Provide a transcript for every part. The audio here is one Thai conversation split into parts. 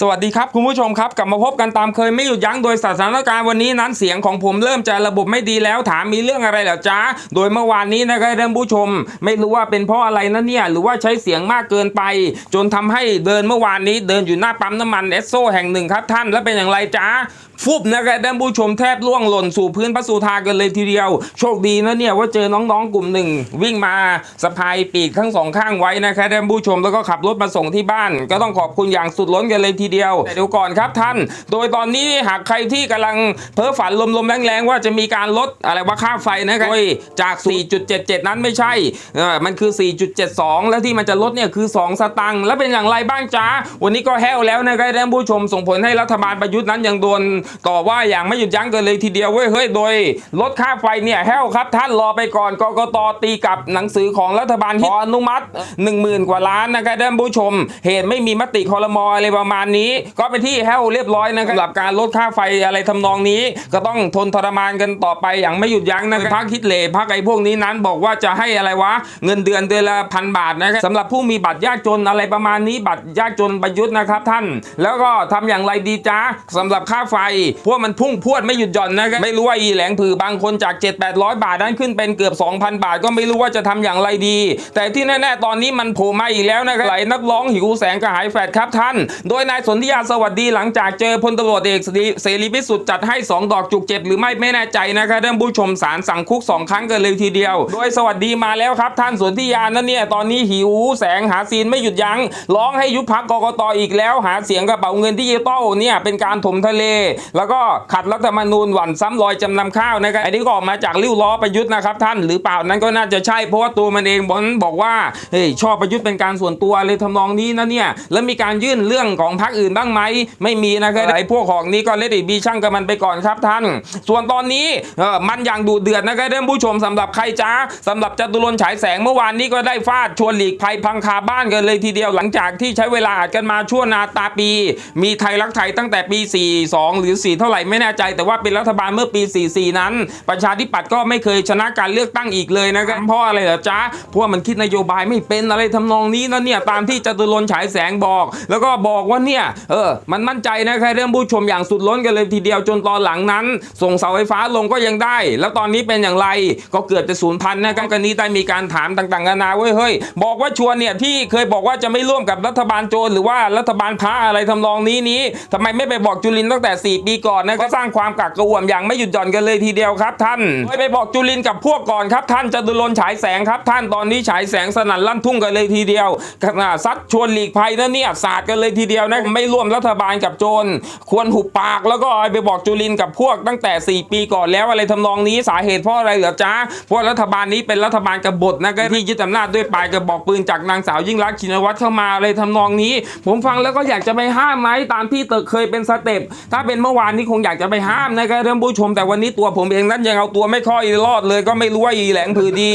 สวัสดีครับคุณผู้ชมครับกลับมาพบกันตามเคยไม่หยุดยั้งโดยสถานการณ์วันนี้นั้นเสียงของผมเริ่มจะระบบไม่ดีแล้วถามมีเรื่องอะไรเหรอจ้าโดยเมื่อวานนี้นะครับท่านผู้ชม ไม่รู้ว่าเป็นเพราะอะไรนะเนี่ยหรือว่าใช้เสียงมากเกินไป จนทำให้เดินเมื่อวานนี้เดินอยู่หน้าปั๊มน้ำมันเอสโซแห่งหนึ่งครับท่านแล้วเป็นอย่างไรจ้า ฟุบนะครับท่านผู้ชมแทบล่วงหล่นสู่พื้นพระสุธากันเลยทีเดียว โชคดีนะเนี่ยว่าเจอน้องๆกลุ่มหนึ่ง วิ่งมาสะพายปีกทั้งสองข้างไว้นะครับท่านผู้ชมแล้วก็ขับรถมาส่งที่บ้าน ก็ต้องขอบคุณอย่างสุดล้นกันเลยทีเดียวแต่เดี๋ยวก่อนครับท่าน โดยตอนนี้หากใครที่กำลังเพ้อฝันลมๆแรงๆว่าจะมีการลดอะไรว่าค่าไฟนะครับโดยจาก 4.77 นั้นไม่ใช่เออมันคือ 4.72 แล้วที่มันจะลดเนี่ยคือ 2 สตังค์แล้วเป็นอย่างไรบ้างจ๊ะวันนี้ก็แห้วแล้วนะครับท่านผู้ชมส่งผลให้รัฐบาลประยุทธ์นั้นยังโดนต่อว่าอย่างไม่หยุดยั้งกันเลยทีเดียวเว้ยเฮ้ยโดยลดค่าไฟเนี่ยแห้วครับท่านรอไปก่อนกกตตีกับหนังสือของรัฐบาลที่อนุมัติ 10,000 กว่าล้านนะครับท่านผู้ชม เหตุไม่มีมติคอรมออะไรประมาณนี้ ก็เป็นที่แห้วเรียบร้อยนะครับสำหรับการลดค่าไฟอะไรทำนองนี้ ก็ต้องทนทรมานกันต่อไปอย่างไม่หยุดยั้งนะครับพักคิดเหลพักไอ้พวกนี้นั้นบอกว่าจะให้อะไรวะ เงินเดือนเดือนละพันบาทนะครับสำหรับผู้มีบัตรยากจนอะไรประมาณนี้บัตรยากจนประยุทธ์นะครับท่าน แล้วก็ทำอย่างไรดีจ้าสำหรับค่าไฟพวกมันพุ่งพวดไม่หยุดหย่อนนะครับไม่รู้ว่าอีแหลงผือบางคนจาก 7 8 0 0 บาทนั้นขึ้นเป็นเกือบ 2,000 บาทก็ไม่รู้ว่าจะทำอย่างไรดี แต่ที่แน่ๆตอนนี้มันโผล่มาอีกแล้วนะครับไหลนักร้องหิวแสงกระหายแฟดครับท่าน โดยนายสนธิยาสวัสดีหลังจากเจอพลตำรวจเอกเสรีพิสุทธิ์จัดให้ 2 ดอกจุกเจ็บหรือไม่ไม่แน่ใจนะครับท่านผู้ชมสารสั่งคุก 2 ครั้งกันเลยทีเดียว โดยสวัสดีมาแล้วครับท่านสนธิยานั่นเนี่ยตอนนี้หิวแสงหาซีนไม่หยุดยัง้งร้องให้ยุบพักกกตอีกแล้ว หาเสียงกระเป๋าเงินดิจิตอลเนี่ยเป็นการถมทะเลแล้วก็ขัดรัฐธรรมนูญหวั่นซ้ำรอยจำนำข้าวนะครับอันนี้ก็ออกมาจากริ้วล้อประยุทธ์นะครับท่านหรือเปล่านั้นก็น่าจะใช่เพราะว่าตัวมันเองบอบอกว่าเฮ้ยชอบประยุทธ์เป็นการส่วนตัวเลยทำนองนี้นะเนี่ยแล้วมีการยื่นเรื่องของพรรคอื่นบ้างไหมไม่มีนะครับไอ้พวกของนี้ก็เลดบีช่างกับมันไปก่อนครับท่าน ส่วนตอนนี้เออมันอย่างดูเดือดนะครับท่านผู้ชมสำหรับใครจ้าสำหรับจตุรนฉายแสงเมื่อวานนี้ก็ได้ฟาดชวนหลีกภัยพังคาบ้านกันเลยทีเดียวหลังจากที่ใช้เวลาอัดกันมาชั่วนาตาปี มีไทยรักไทยตั้งแต่ปี 42 หรือ4เท่าไหร่ไม่แน่ใจ แต่ว่าเป็นรัฐบาลเมื่อปี 44 นั้น ประชาธิปัตย์ก็ไม่เคยชนะการเลือกตั้งอีกเลยนะครับเพราะอะไรเหรอจ๊ะเพราะว่ามันคิดนโยบายไม่เป็นอะไรทำนองนี้นะเนี่ยตามที่จตุรนต์ฉายแสงบอก แล้วก็บอกว่าเนี่ยเออมันมั่นใจนะครับเรื่องผู้ชมอย่างสุดล้นกันเลยทีเดียวจนตอนหลังนั้น ส่งเสาไฟฟ้าลงก็ยังได้ แล้วตอนนี้เป็นอย่างไรก็เกือบจะศูนย์พันนะครับกันนี้ได้มีการถามต่างๆนานาเว้ยเฮ้ยบอกว่าชวนเนี่ยที่เคยบอกว่าจะไม่ร่วมกับรัฐบาลโจรหรือว่ารัฐบาลพระอะไรทำนองนี้นี้ทำไมไม่ไปบอกจุลินทร์ตั้งแต่ 4ปีก่อนนะก็สร้างความกักกระอ่วมอย่างไม่หยุดหย่อนกันเลยทีเดียวครับท่านไปบอกจุลินทร์กับพวกก่อนครับท่านจตุรนต์ฉายแสงครับท่านตอนนี้ฉายแสงสนั่นลั่นทุ่งกันเลยทีเดียวขณะซัดชวนหลีกภัยนะเนี่ยศาสตร์กันเลยทีเดียวนะไม่ร่วมรัฐบาลกับโจรควรหุบปากแล้วก็ไปบอกจุลินทร์กับพวกตั้งแต่ 4 ปีก่อนแล้วอะไรทำนองนี้สาเหตุเพราะอะไรเหรอจ๊ะเพราะรัฐบาลนี้เป็นรัฐบาลกบฏนะก็ที่ยึดอำนาจด้วยปลายกระบอกปืนจากนางสาวยิ่งรักษณ์ชินวัตรเข้ามาอะไรทำนองนี้ ผมฟังแล้วก็อยากจะไปห้ามไหมตามที่เตอเคยเป็นสเต็ปถ้าเป็นเมื่อวานนี้คงอยากจะไปห้ามนะครับท่านผู้ชม แต่วันนี้ตัวผมเองนั้นยังเอาตัวไม่ค่อยรอดเลยก็ไม่รู้ว่าอีแหลงผือดี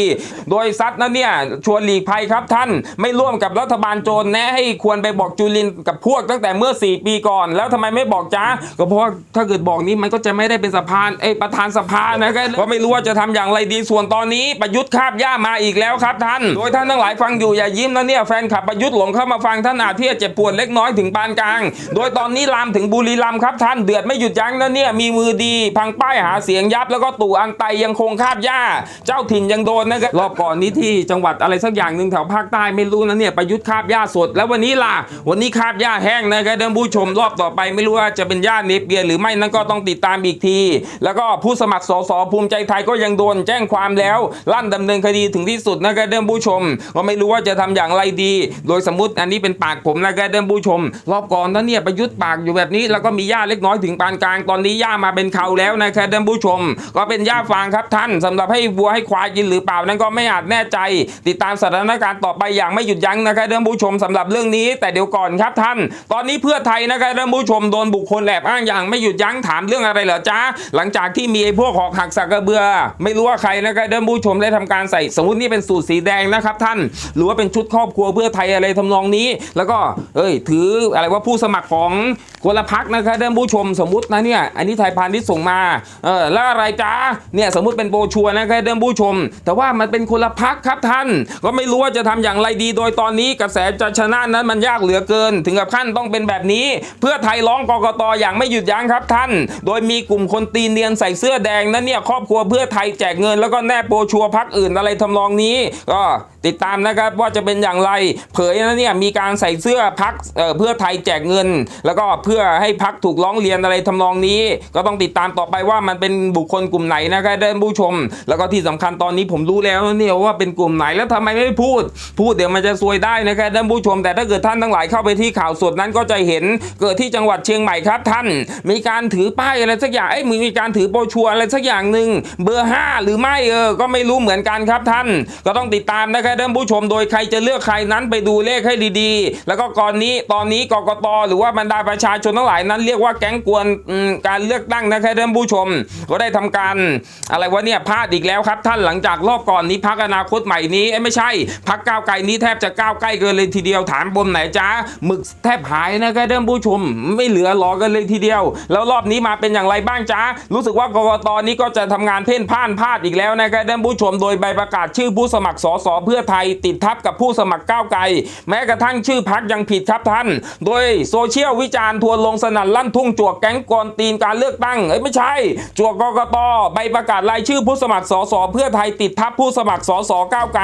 โดยซัดนะเนี่ยชวนหลีกภัยครับท่านไม่ร่วมกับรัฐบาลโจรแนะให้ควรไปบอกจุลินกับพวกตั้งแต่เมื่อ 4 ปีก่อน แล้วทำไมไม่บอกจ้าก็เพราะว่าถ้าเกิดบอกนี้มันก็จะไม่ได้เป็นสภาเอ้ประธานสภานะครับก็ไม่รู้ว่าจะทำอย่างไรดีส่วนตอนนี้ประยุทธ์คาบย่ามาอีกแล้วครับท่าน โดยท่านทั้งหลายฟังอยู่อย่ายิ้มนะเนี่ยแฟนขับประยุทธ์หลงเข้ามาฟังท่านอาจที่จะเจ็บปวดเล็กน้อยถึงปานกลาง โดยตอนนี้ลามถึงบุรีรัมย์ครับท่านเดือดไม่หยุดยั้งนะเนี่ยมีมือดีพังป้ายหาเสียงยับ แล้วก็ตู่อังไตยังคงคาบย่าเจ้าถิ่นยังโดนนะครับรอบก่อนนี้ที่จังหวัดอะไรสักอย่างหนึ่งแถวภาคใต้ไม่รู้นะเนี่ยประยุทธ์คาบย่าสด แล้ววันนี้ล่ะวันนี้คาบย่าแห้งนะครับท่านผู้ชมรอบต่อไปไม่รู้ว่าจะเป็นย่าเนเปียหรือไม่นั่นก็ต้องติดตามอีกที แล้วก็ผู้สมัครสสภูมิใจไทยก็ยังโดนแจ้งความแล้วลั่นดำเนินคดีถึงที่สุดนะครับท่านผู้ชม ก็ไม่รู้ว่าจะทำอย่างไรดี โดยสมมติอันนี้เป็นปากผมนะครับท่านผู้ชม รอบก่อนนั้นเนี่ยประยุทธ์ปากอยู่แบบนี้แล้วก็มีย่าเล็กน้อยถึงปานกลางตอนนี้ย่ามาเป็นเขาแล้วนะครับท่านผู้ชม ก็เป็นย่าฟางครับท่านสำหรับให้วัวให้ควายกินหรือเปล่านั้นก็ไม่อาจแน่ใจ ติดตามสถานการณ์ต่อไปอย่างไม่หยุดยั้งนะครับท่านผู้ชมสำหรับเรื่องนี้ แต่เดี๋ยวก่อนครับท่าน ตอนนี้เพื่อไทยนะครับท่านผู้ชมโดนบุคคลแอบอ้างอย่างไม่หยุดยั้งถามเรื่องอะไรเหรอจ๊ะหลังจากที่มีไอ้พวกหอกหักสักกระเบือ ไม่รู้ว่าใครนะครับท่านผู้ชมได้ทำการใส่สมมตินี่เป็นสูตรสีแดงนะครับท่าน หรือว่าเป็นชุดครอบครัวเพื่อไทยอะไรทำนองนี้ แล้วก็เอ้ยถืออะไรว่าผู้สมัครของคนละพักนะครับท่านผู้ชมสมมุตินะเนี่ยอันนี้ไทยพาณิชย์ส่งมาเออแล้วอะไรจ้าเนี่ยสมมุติเป็นโบรชัวนะครับท่านผู้ชม แต่ว่ามันเป็นคนละพักครับท่าน ก็ไม่รู้ว่าจะทำอย่างไรดี โดยตอนนี้กระแสจะชนะนั้นมันยากเหลือเกิน ถึงกับขั้นต้องเป็นแบบนี้ เพื่อไทยร้องกกตอย่างไม่หยุดยั้งครับท่าน โดยมีกลุ่มคนตีนเนียนใส่เสื้อแดงนั้นเนี่ยครอบครัวเพื่อไทยแจกเงิน แล้วก็แนบโบรชัวพักอื่นอะไรทำนองนี้ ก็ติดตามนะครับว่าจะเป็นอย่างไร เผยนะเนี่ยมีการใส่เสื้อพักเพื่อไทยแจกเงิน แล้วก็เพื่อให้พักถูกร้องเรียนอะไรทำนองนี้ ก็ต้องติดตามต่อไปว่ามันเป็นบุคคลกลุ่มไหนนะครับท่านผู้ชม แล้วก็ที่สำคัญตอนนี้ผมรู้แล้วเนี่ยว่าเป็นกลุ่มไหนแล้วทำไมไม่พูด พูดเดี๋ยวมันจะซวยได้นะครับท่านผู้ชม แต่ถ้าเกิดท่านทั้งหลายเข้าไปที่ข่าวสดนั้นก็จะเห็นเกิดที่จังหวัดเชียงใหม่ครับท่าน มีการถือป้ายอะไรสักอย่างเอ้ยมีการถือโบรชัวอะไรสักอย่างหนึ่งเบอร์ 5 หรือไม่เออก็ไม่รู้เหมือนกันครับท่าน ก็ต้องติดตามนะครับท่านผู้ชม โดยใครจะเลือกใครนั้นไปดูเลขให้ดีๆ แล้วก็ก่อนนี้ตอนนี้กกตหรือว่าบรรดาประชาชนทั้งหลายนั้นเรียกว่าแก๊งกวนอืมการเลือกตั้งนะครับท่านผู้ชม ก็ได้ทำการอะไรวะเนี่ยพลาดอีกแล้วครับ ท่านหลังจากรอบก่อนนี้พักอนาคตใหม่นี้ไม่ใช่พักก้าวไกลนี้แทบจะก้าวใกล้เกินเลยทีเดียวถามบมไหนจ้าหมึกแทบหายนะครับท่านผู้ชม ไม่เหลือหลอกันเลยทีเดียว แล้วรอบนี้มาเป็นอย่างไรบ้างจ้ารู้สึกว่ากกตนี้ก็จะทำงานเพ่นพ่านพลาดอีกแล้วนะครับท่านผู้ชม โดยใบประกาศชื่อผู้สมัครสสเพื่อไทยติดทับกับผู้สมัครก้าวไกล แม้กระทั่งชื่อพักยังผิดครับท่าน โดยโซเชียลวิจารณ์ทัวร์ลงสนั่นลั่นทุ่งจวกแกงกอนตีนการเลือกตั้งเอ้ยไม่ใช่ จวกกกตใบประกาศรายชื่อผู้สมัครสสเพื่อไทยติดทับผู้สมัครสสก้าวไกล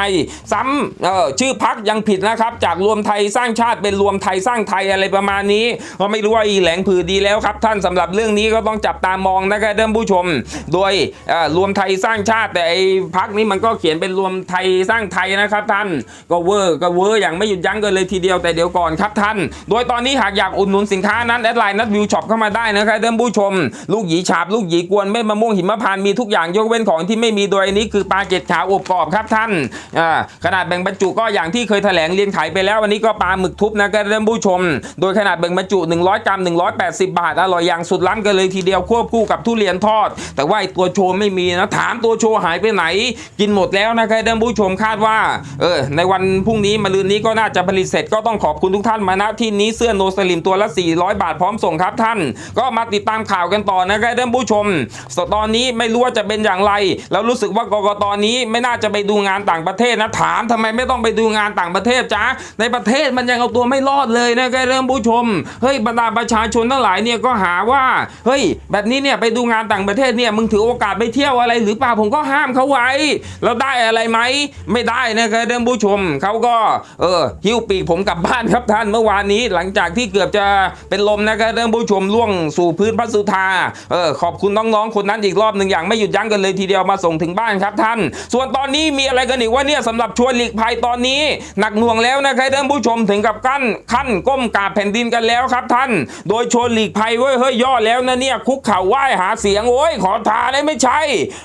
ซ้ำเออชื่อพักยังผิดนะครับ จากรวมไทยสร้างชาติเป็นรวมไทยสร้างไทยอะไรประมาณนี้ ก็ไม่รู้ว่าอีแหลงผือดีแล้วครับ ท่านสำหรับเรื่องนี้ก็ต้องจับตามองนะครับท่านผู้ชม โดยเอ่อรวมไทยสร้างชาติแต่ไอ้พักนี้มันก็เขียนเป็นรวมไทยสร้างไทยนะครับท่านก็เวอร์ก็เวอร์อย่างไม่หยุดยั้งกันเลยทีเดียวแต่เดี๋ยวก่อนครับท่าน โดยตอนนี้หากอยากอุดหนุนสินค้านั้นแอดไลน์นัดวิวช็อปเข้ามาได้นะครับท่านผู้ชม ลูกหยีฉาบลูกหยีกวนเม็ดมะม่วงหิมพานต์มีทุกอย่างยกเว้นของที่ไม่มีโดยอันนี้คือปลาเกล็ดขาวอบกรอบครับท่านอ่าขนาดแบ่งบรรจุก็อย่างที่เคยแถลงเรียนขายไปแล้ววันนี้ก็ปลาหมึกทุบนะครับท่านผู้ชม โดยขนาดแบ่งบรรจุ 100 กรัม 180 บาท อร่อยอย่างสุดล้ำกันเลยทีเดียวควบคู่กับทุเรียนทอด แต่ว่าตัวโชว์ไม่มีนะถามตัวโชว์หายไปไหน กินหมดแล้วนะครับท่านผู้ชมคาดว่าเออในวันพรุ่งนี้มะรืนนี้ก็น่าจะผลิตเสร็จก็ต้องขอบคุณทุกท่านมาณที่นี้เสื้อโนสลิมตัวละ 400 บาทพร้อมส่งครับท่าน ก็มาติดตามข่าวกันต่อนะครับท่านผู้ชมตอนนี้ไม่รู้ว่าจะเป็นอย่างไร แล้วรู้สึกว่ากกตนี้ไม่น่าจะไปดูงานต่างประเทศนะถามทำไมไม่ต้องไปดูงานต่างประเทศจ้าในประเทศมันยังเอาตัวไม่รอดเลยนะครับท่านผู้ชมเฮ้ยบรรดาประชาชนทั้งหลายเนี่ยก็หาว่าเฮ้ย แบบนี้เนี่ยไปดูงานต่างประเทศเนี่ยมึงถือโอกาสไปเที่ยวอะไร หรือเปล่าผมก็ห้ามเขาไว้ แล้วได้อะไรไหมไม่ได้นะครับท่านผู้ชมเขาก็เออหิ้วปีกผมกลับบ้านครับท่านเมื่อวานนี้หลังจากที่เกือบจะเป็นลมนะครับท่านผู้ชมล่วงสู่พื้นพระสุธาเออขอบคุณน้องๆคนนั้นอีกรอบหนึ่งอย่างไม่หยุดยั้งกันเลยทีเดียวมาส่งถึงบ้านครับท่าน ส่วนตอนนี้มีอะไรกันอีกว่าเนี่ยสำหรับชวนหลีกภัยตอนนี้ หนักหน่วงแล้วนะครับท่านผู้ชมถึงกับกั้นขั้นก้มกราบแผ่นดินกันแล้วครับท่าน โดยชวนหลีกภัยเว้ยเฮ้ยย่อแล้วนะเนี่ยคุกเข่าไหว้หาเสียงโอ้ยขอทานได้ไม่ใช่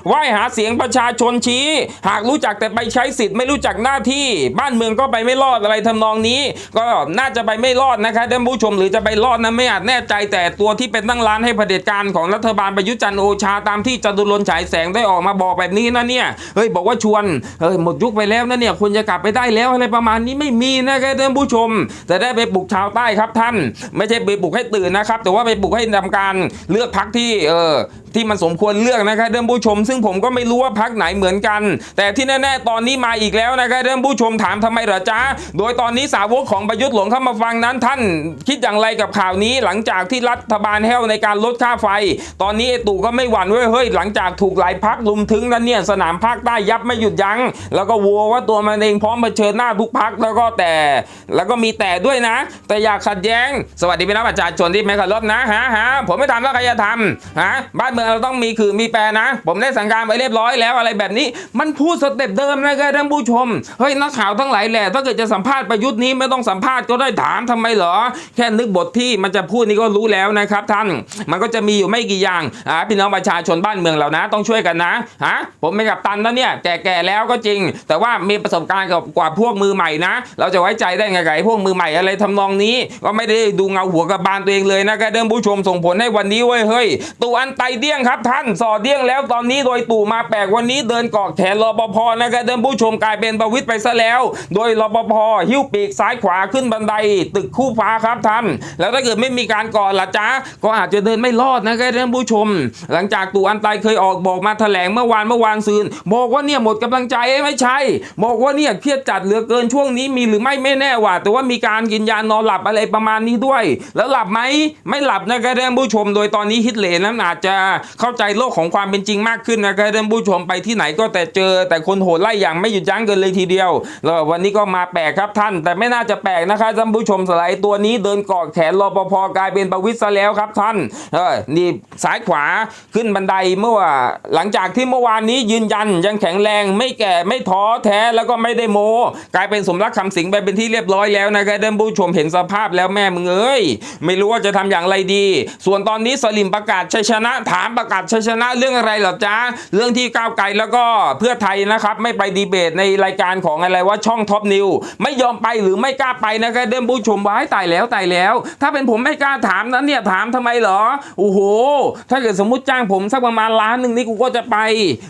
ไหว้หาเสียงประชาชนชี้ หากรู้จักแต่ไปใช้สิทธิ์ไม่รู้จักหน้าที่ บ้านเมืองก็ไปไม่รอดอะไรทำนองนี้ ก็น่าจะไปไม่รอดนะครับท่านผู้ชมหรือจะไปรอดนะไม่อาจแน่ใจแต่ตัวที่เป็นตั้งร้านให้เผด็จการของรัฐบาลประยุทธ์จันโอชาตามที่จตุรนฉายแสงได้ออกมาบอกแบบนี้นะเนี่ยเฮ้ยบอกว่าชวนเฮ้ยหมดยุคไปแล้วนะเนี่ยควรจะกลับไปได้แล้วอะไรประมาณนี้ไม่มีนะครับท่านผู้ชม แต่ได้ไปปลุกชาวใต้ครับท่าน ไม่ใช่ไปปลุกให้ตื่นนะครับ แต่ว่าไปปลุกให้ทำการเลือกพักที่เออที่มันสมควรเลือกนะครับท่านผู้ชม ซึ่งผมก็ไม่รู้ว่าพักไหนเหมือนกัน แต่ที่แน่ๆตอนนี้มาอีกแล้วนะครับท่านผู้ชมถามทำไมเหรอจ๊ะโดยตอนนี้สาวกของประยุทธ์หลงเข้ามาฟังนั้นท่าน คิดอย่างไรกับข่าวนี้หลังจากที่รัฐบาลแห้วในการลดค่าไฟ ตอนนี้ไอ้ตู่ก็ไม่หวั่นเว้ยเฮ้ยหลังจากถูกหลายพักลุมถึงนั้นเนี่ยสนามภาคใต้ยับไม่หยุดยัง้งแล้วก็วัวว่าตัวมันเองพร้อมเผชิญหน้าทุกพักแล้วก็แต่ แล้วก็มีแต่ด้วยนะ แต่อยากขัดแย้ง สวัสดีพี่น้องประชาชนที่ไม่เคารพนะฮะฮะผมไม่ทำแล้วใครจะทำฮะบ้านเมืองเราต้องมีคือมีแปรนะ ผมได้สั่งการไปเรียบร้อยแล้วอะไรแบบนี้ มันพูดสเต็ปเดิมนะครับท่านผู้ชมเฮ้ยนักข่าวทั้งหลายแหละถ้าเกิดจะสัมภาษณ์ประยุทธ์นี้ไม่ต้องสัมภาษณ์ก็ได้ถามทำไมเหรอ แค่นึกบทที่มันจะพูดนี่ก็รู้แล้วนะครับท่าน มันก็จะมีอยู่ไม่กี่อย่างอ่าพี่น้องประชาชนบ้านเมืองเรานะ ต้องช่วยกันนะฮะผมเป็นกับตันแล้วเนี่ยแก่ๆแล้วก็จริง แต่ว่ามีประสบการณ์กับกว่าพวกมือใหม่นะ เราจะไว้ใจได้ไงกับไอ้พวกมือใหม่อะไรทำนองนี้ ก็ไม่ได้ดูเงาหัวกับบานตัวเองเลยนะครับเดิมผู้ชมส่งผลให้วันนี้เว้ยเฮ้ยตู่อันไตเดี้ยงครับท่านสอดเดี้ยงแล้วตอนนี้โดยตู่มาแปลกวันนี้เดินเกาะแขนรปภนะครับเดิมผู้ชมกลายเป็นประวิตรไปซะแล้ว โดยรปภหิ้วปีกซ้ายขวาขึ้นบันไดตึกคู่ฟ้าครับท่าน แล้วถ้าเกิดไม่มีการก่อล่ะจ๊ะก็อาจจะเดินไม่รอดนะครับท่านผู้ชม หลังจากตู่อันไตเคยออกบอกมาแถลงเมื่อวานเมื่อวานซืน บอกว่าเนี่ยหมดกำลังใจไม่ใช่ บอกว่าเนี่ยเครียดจัดเหลือเกินช่วงนี้มีหรือไม่ไม่แน่ว่าแต่ว่ามีการกินยานอนหลับอะไรประมาณนี้ด้วย แล้วหลับไหมไม่หลับนะครับท่านผู้ชม โดยตอนนี้ฮิตเลนั้นอาจจะเข้าใจโลกของความเป็นจริงมากขึ้นนะครับท่านผู้ชมไปที่ไหนก็แต่เจอ แต่คนโหดไล่อย่างไม่หยุดยั้งกันเลยทีเดียวแล้ววันนี้ก็มาแปลกครับท่าน แต่ไม่น่าจะแปลกนะครับท่านผู้ชมสไลด์ตัวนี้เดินเกาะแขนรปภกลายเป็นประวิตรซะแล้วครับท่านเออนี่ซ้ายขวาขึ้นบันไดเมื่อหลังจากที่เมื่อวานนี้ยืนยันยังแข็งแรงไม่แก่ไม่ท้อแท้แล้วก็ไม่ได้โม กลายเป็นสมรักคำสิงไปเป็นที่เรียบร้อยแล้วนะครับท่านผู้ชมเห็นสภาพแล้วแม่มึงเอ้ยไม่รู้ว่าจะทำอย่างไรดี ส่วนตอนนี้สลิมประกาศชัยชนะถามประกาศชัยชนะเรื่องอะไรหรอจ๊ะเรื่องที่ก้าวไกลแล้วก็เพื่อไทยนะครับไม่ไปดีเบตในรายการของอะไรว่าช่องท็อปนิวไม่ยอมไปหรือไม่กล้าไปนะครับท่านผู้ชมว้ายตายแล้วตายแล้ว ถ้าเป็นผมไม่กล้าถามนั้นเนี่ยถามทำไมเหรอโอ้โห ถ้าเกิดสมมุติจ้างผมสักประมาณล้านหนึ่งนี่กูก็จะไป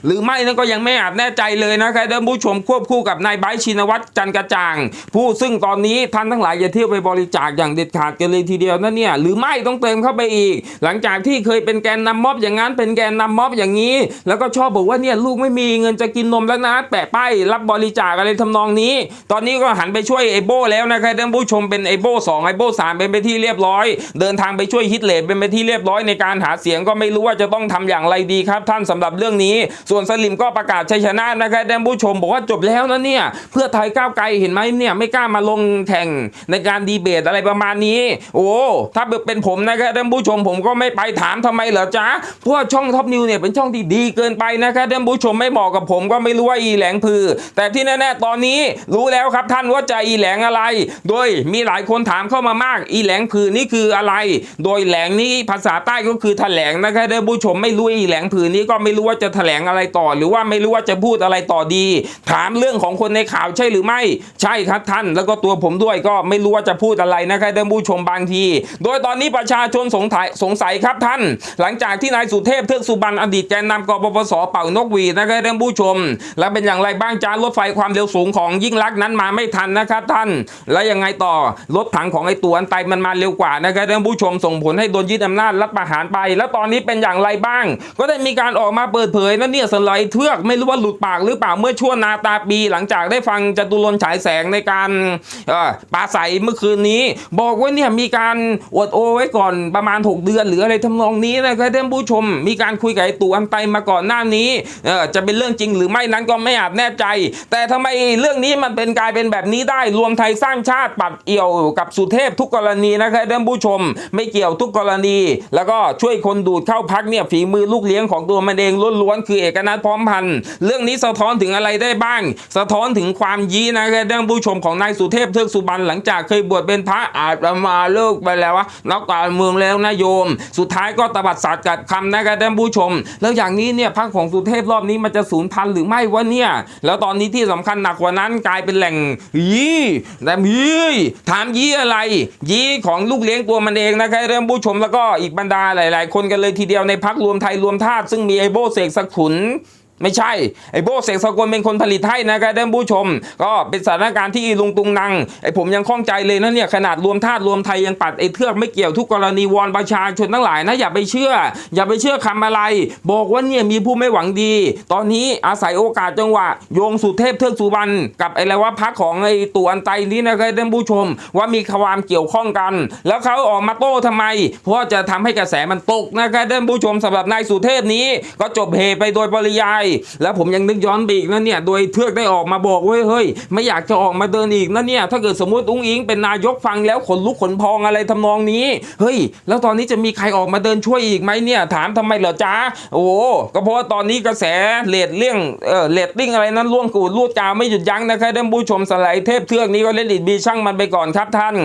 หรือไม่นั่นก็ยังไม่อาจแน่ใจเลยนะครับท่านผู้ชมควบคู่กับนายไบชินวัตรจันกระจ่าง ผู้ซึ่งตอนนี้ท่านทั้งหลายอย่าเที่ยวไปบริจาคอย่างเด็ดขาดกันเลยทีเดียวนะเนี่ยหรือไม่ต้องเติมเข้าไปอีก หลังจากที่เคยเป็นแกนนำม็อบอย่างนั้นเป็นแกนนำม็อบอย่างนี้ แล้วก็ชอบบอกว่าเนี่ยลูกไม่มีเงินจะกินนมแล้วนะแปะป้ายรับบริจาคอะไรทำนองนี้ ตอนนี้ก็หันไปช่วยไอโบแล้วนะครับท่านผู้ชมเป็นไอโบสองไอโบสามเป็นไปที่เรียบร้อย เดินทางไปช่วยฮิตเลเป็นไปที่เรียบร้อยในการหาเสียงก็ไม่รู้ว่าจะต้องทำอย่างไรดีครับ ท่านสำหรับเรื่องนี้ ส่วนสลิมก็ประกาศชัยชนะนะครับท่านผู้ชมบอกว่าจบแล้วนะเนี่ยเพื่อไทยก้าวไกลเห็นไหมเนี่ยไม่กล้ามาลงแข่งในการดีเบตอะไรประมาณนี้ โอ้ถ้าเป็นผมนะครับท่านผู้ชมผมก็ไม่ไปถามทำไมเหรอจ๊ะเพราะช่องท็อปนิวเนี่ยเป็นช่องที่ดีเกินไปนะครับท่านผู้ชมไม่เหมาะกับผมก็ไม่รู้ว่าอีแหลงพือ แต่ที่แน่ๆตอนนี้รู้แล้วครับท่านว่าจะอีแหลงอะไร โดยมีหลายคนถามเข้ามามาก อีแหลงพือนี่คืออะไร โดยแหลงนี้ภาษาใต้ก็คือแถลงนะครับท่านผู้ชมไม่รู้อีแหลงพือนี้ก็ไม่รู้ว่าจะแถลงอะไรต่อ หรือว่าไม่รู้ว่าจะพูดอะไรต่อดี ถามเรื่องของคนในข่าวใช่หรือไม่ ใช่ครับท่าน แล้วก็ตัวผมด้วยก็ไม่รู้ว่าจะพูดอะไรนะครับท่านผู้ชมบางที โดยตอนนี้ประชาชนสงสัยสงสัยครับท่าน หลังจากที่นายสุเทพเทือกสุบรรณอดีตแกนนำกปปสเป่านกหวีดนะครับท่านผู้ชม แล้วเป็นอย่างไรบ้างจ้ารถไฟความเร็วสูงของยิ่งลักษณ์นั้นมาไม่ทันนะครับท่าน แล้วยังไงต่อรถถังของไอ้ตัวอันไตมันมาเร็วกว่านะครับท่านผู้ชมส่งผลให้โดนยึดอำนาจรัฐประหารไป แล้วตอนนี้เป็นอย่างไรบ้าง ก็ได้มีการออกมาเปิดเผยนะเนี่ยสไลด์เทือกไม่รู้ว่าหลุดปากหรือเปล่าเมื่อช่วงนาตาปีหลังจากได้ฟังจตุรนฉายแสงในการเอ่อปาศัยเมื่อคืนนี้ บอกว่าเนี่ยมีการอวดโอไว้ก่อนประมาณ 6 เดือน หรืออะไรทำนองนี้นะครับท่านผู้ชม มีการคุยกับไอ้ตู่อันไตมาก่อนหน้านี้จะเป็นเรื่องจริงหรือไม่นั้นก็ไม่อาจแน่ใจ แต่ทำไมเรื่องนี้มันเป็นกลายเป็นแบบนี้ได้รวมไทยสร้างชาติปัดเอี่ยวกับสุเทพทุกกรณีนะครับท่านผู้ชม ไม่เกี่ยวทุกกรรณี แล้วก็ช่วยคนดูดเข้าพักเนี่ยฝีมือลูกเลี้ยงของตัวมันเองล้วนๆคือเอกนัทพร้อมพันธ์เรื่องนี้สะท้อนถึงอะไรได้บ้าง สะท้อนถึงความยี้นะครับท่านผู้ชมของนายสุเทพเทือกสุบรรณหลังจากเคยบวชเป็นพระอาจจะมาเลิกไปแล้ววะนักการเมืองแล้วนะโยม สุดท้ายก็ตบัดสัตว์กัดคำนะครับท่านผู้ชม แล้วอย่างนี้เนี่ยพักของสุเทพรอบนี้มันจะสูญพันธุ์หรือไม่วะเนี่ย แล้วตอนนี้ที่สำคัญหนักกว่านั้นกลายเป็นแหล่งยี่แต่ยี่ถามยี่อะไร ยี่ของลูกเลี้ยงตัวมันเองนะครับท่านผู้ชมแล้วก็อีกบรรดาหลาย ๆ คนกันเลยทีเดียวในพักรวมไทยรวมธาตุซึ่งมีไอโบเสกสกุล ไม่ใช่ ไอ้โบเสกสกลเป็นคนผลิตให้นะครับท่านผู้ชม ก็เป็นสถานการณ์ที่ลุงตุงนัง ไอ้ผมยังข้องใจเลยนะเนี่ย ขนาดรวมธาตุรวมไทยยังปัดไอ้เทือกไม่เกี่ยวทุกกรณีวอนประชาชนทั้งหลายนะอย่าไปเชื่อ อย่าไปเชื่อคำอะไร บอกว่าเนี่ยมีผู้ไม่หวังดี ตอนนี้อาศัยโอกาสจังหวะ โยงสุเทพเทือกสุบรรณกับไอ้ไรว่าพักของไอ้ตัวอันไตนี้นะครับท่านผู้ชม ว่ามีความเกี่ยวข้องกัน แล้วเขาออกมาโต้ทำไม เพราะจะทำให้กระแสมันตกนะครับท่านผู้ชมสำหรับนายสุเทพนี้ ก็จบเหตุไปโดยปริยายแล้วผมยังนึกย้อนไปอีกนะเนี่ยโดยเทือกได้ออกมาบอกเว้ยเฮ้ยไม่อยากจะออกมาเดินอีกนะเนี่ยถ้าเกิดสมมติอุ้งอิงเป็นนายกฟังแล้วขนลุกขนพองอะไรทำนองนี้ เฮ้ย แล้วตอนนี้จะมีใครออกมาเดินช่วยอีกไหมเนี่ย ถามทำไมเหรอจ๊ะโอ้ก็เพราะว่าตอนนี้กระแสเลดเลี่ยงเออเลดติ้งอะไรนั้นล่วงกูดลวดจาไม่หยุดยั้งนะครับท่านผู้ชมสไลด์เทพเทือกนี้ก็เล่นอิดบีช่างมันไปก่อนครับท่าน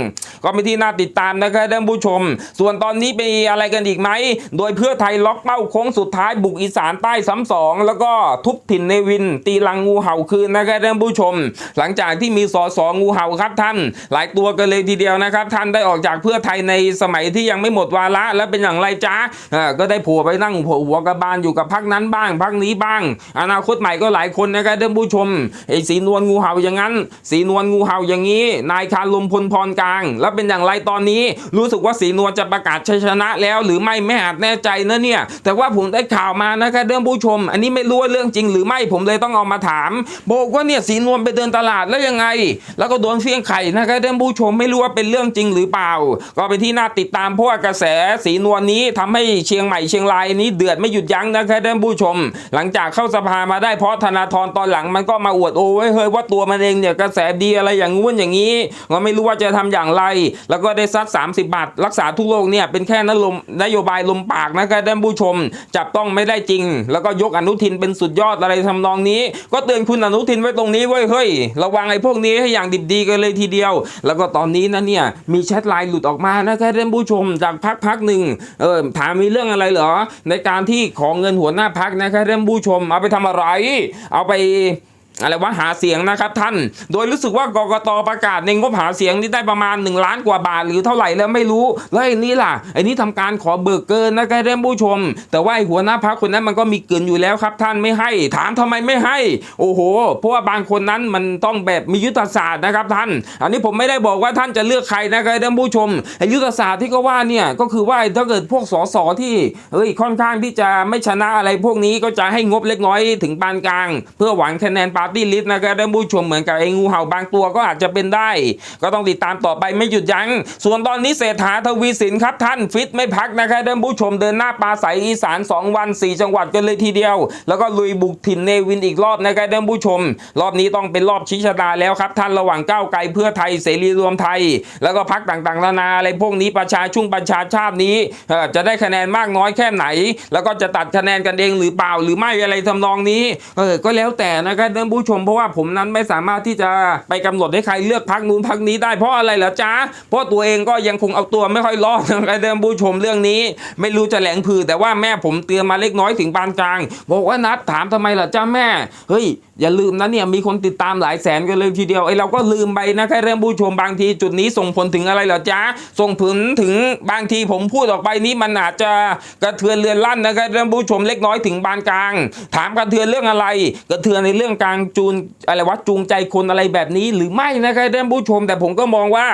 ก็ไม่ที่น่าติดตามนะครับท่านผู้ชม ส่วนตอนนี้มีอะไรกันอีกไหมโดยเพื่อไทยล็อกเป้าโค้งสุดท้ายบุกอีสานใต้ซ้ำสองแล้วก็ทุบถิ่นในวิน ตีลังงูเห่าคืนนะครับท่านผู้ชม หลังจากที่มีสอสองูเห่าครับท่าน หลายตัวกันเลยทีเดียวนะครับ ท่านได้ออกจากเพื่อไทยในสมัยที่ยังไม่หมดวาระแล้วเป็นอย่างไรจ๊ะอ่าก็ได้ผัวไปนั่งผัวหัวกระบาลอยู่กับพักนั้นบ้างพักนี้บ้าง อนาคตใหม่ก็หลายคนนะครับท่านผู้ชมไอ้สีนวลงูเห่าอย่างนั้น สีนวลงูเห่าอย่างนี้ นายคารลมพลพรกลาง แล้วเป็นอย่างไรตอนนี้ รู้สึกว่าสีนวลจะประกาศชัยชนะแล้ว หรือไม่ไม่อาจแน่ใจนะเนี่ยแต่ว่าผมได้ข่าวมานะครับเรื่องผู้ชม อันนี้ไม่รู้ว่าเรื่องจริงหรือไม่ผมเลยต้องเอามาถาม บอกว่าเนี่ยสีนวลไปเดินตลาดแล้วยังไง แล้วก็โดนเฟี้ยงไข่นะครับเรื่องผู้ชมไม่รู้ว่าเป็นเรื่องจริงหรือเปล่า ก็เป็นที่น่าติดตามเพราะกระแสสีนวลนี้ทำให้เชียงใหม่เชียงรายนี้เดือดไม่หยุดยั้งนะครับท่านผู้ชม หลังจากเข้าสภามาได้เพราะธนาธรตอนหลังมันก็มาอวดโอ้ไว้ยเฮ้ยว่าตัวมันเองเนี่ยกระแสดีอะไรอย่างงู้นอย่างนี้ก็ไม่รู้ว่าจะทำอย่างไร แล้วก็ได้ซัด30 บาท รักษาทุกโรคเนี่ยเป็นแค่นลมนโยบายลมปากนะครับท่านผู้ชม จับต้องไม่ได้จริง แล้วก็ยกอนุทินเป็นสุดยอดอะไรทำนองนี้ ก็เตือนคุณอนุทินไว้ตรงนี้ไว้ยเฮ้ยระวังไอ้พวกนี้ให้อย่างดิบดีกันเลยทีเดียว แล้วก็ตอนนี้นะเนี่ยมีแชทไลน์หลุดออกมานะครับท่านผู้ชมจากพักพักหนึ่งเออถามมีเรื่องอะไรเหรอในการที่ขอเงินหัวหน้าพักนะครับท่านผู้ชมเอาไปทำอะไร เอาไป อะไรว่าหาเสียงนะครับท่าน โดยรู้สึกว่ากกตประกาศในงบหาเสียงนี่ได้ประมาณ 1 ล้านกว่าบาทหรือเท่าไหร่แล้วไม่รู้ แล้วไอ้นี่ล่ะไอ้นี่ทำการขอเบิกเกินนะครับท่านผู้ชม แต่ว่าไอ้หัวหน้าพักคนนั้นมันก็มีเกินอยู่แล้วครับ ท่านไม่ให้ ถามทำไมไม่ให้ โอ้โห เพราะว่าบางคนนั้นมันต้องแบบมียุทธศาสตร์นะครับท่าน อันนี้ผมไม่ได้บอกว่าท่านจะเลือกใครนะครับท่านผู้ชมไอ้ยุทธศาสตร์ที่ก็ว่าเนี่ยก็คือว่าถ้าเกิดพวกสสที่เอ้ยค่อนข้างที่จะไม่ชนะอะไรพวกนี้ก็จะให้งบเล็กน้อยถึงปานกลาง เพื่อหวังคะแนนปาร์ตี้ลิสต์นะครับท่านผู้ชมเหมือนกับไอ้งูเห่าบางตัวก็อาจจะเป็นได้ ก็ต้องติดตามต่อไปไม่หยุดยัง้ง ส่วนตอนนี้เศรษฐาทวีสินครับท่านฟิตไม่พักนะครับท่านผู้ชมเดินหน้าปลาใสอีสาน 2 วัน 4 จังหวัดกันเลยทีเดียว แล้วก็ลุยบุกถิ่นเนวินอีกรอบนะครับท่านผู้ชม รอบนี้ต้องเป็นรอบชี้ชะตาแล้วครับท่านระหว่างก้าวไกลเพื่อไทยเสรีรวมไทย แล้วก็พักต่างๆนานาอะไรพวกนี้ประชาชุ่งประชาชาตินี้เออจะได้คะแนนมากน้อยแค่ไหน แล้วก็จะตัดคะแนนกันเองหรือเปล่าหรือไม่อะไรทำนองนี้เออก็แล้วแต่นะครับท่านผูู้้ชม เพราะว่าผมนั้นไม่สามารถที่จะไปกำหนดให้ใครเลือกพักนู้นพักนี้ได้เพราะอะไรเหรอจ๊ะเพราะตัวเองก็ยังคงเอาตัวไม่ค่อยรอดนะครับท่านผู้ชมเรื่องนี้ ไม่รู้จะแหลงพือแต่ว่าแม่ผมเตือนมาเล็กน้อยถึงปานกลาง บอกว่านัดถามทำไมเหรอจ้าแม่เฮ้ย อย่าลืมนะเนี่ยมีคนติดตามหลายแสนกันเลยทีเดียวไอ้เราก็ลืมไปนะแค่เรื่องผู้ชมบางทีจุดนี้ส่งผลถึงอะไรเหรอจ๊ะส่งผลถึงบางทีผมพูดออกไปนี้มันอาจจะกระเทือนเรือนลั่นนะครับเรื่องผู้ชมเล็กน้อยถึงบานกลาง ถามกระเทือนเรื่องอะไร กระเทือนในเรื่องการจูนอะไรวะจูงใจคนอะไรแบบนี้หรือไม่นะครับเรื่องผู้ชม แต่ผมก็มองว่า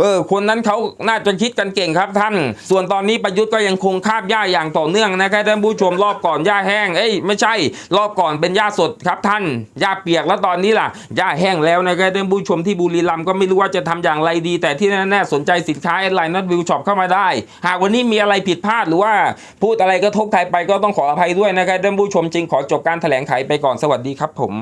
เออคนนั้นเขาน่าจะคิดกันเก่งครับท่าน ส่วนตอนนี้ประยุทธ์ก็ยังคงคาบหญ้าอย่างต่อเนื่องนะครับท่านผู้ชมรอบก่อนหญ้าแห้งเอ้ยไม่ใช่ รอบก่อนเป็นหญ้าสดครับท่านหญ้าเปียกแล้วตอนนี้ล่ะหญ้าแห้งแล้วนะครับท่านผู้ชมที่บุรีรัมย์ก็ไม่รู้ว่าจะทำอย่างไรดี แต่ที่แน่ๆสนใจสินค้าแอดไลน์นัดวิวช็อปเข้ามาได้ หากวันนี้มีอะไรผิดพลาดหรือว่าพูดอะไรกระทบใครไปก็ต้องขออภัยด้วยนะครับท่านผู้ชมจริงขอจบการแถลงไขไปก่อนสวัสดีครับผม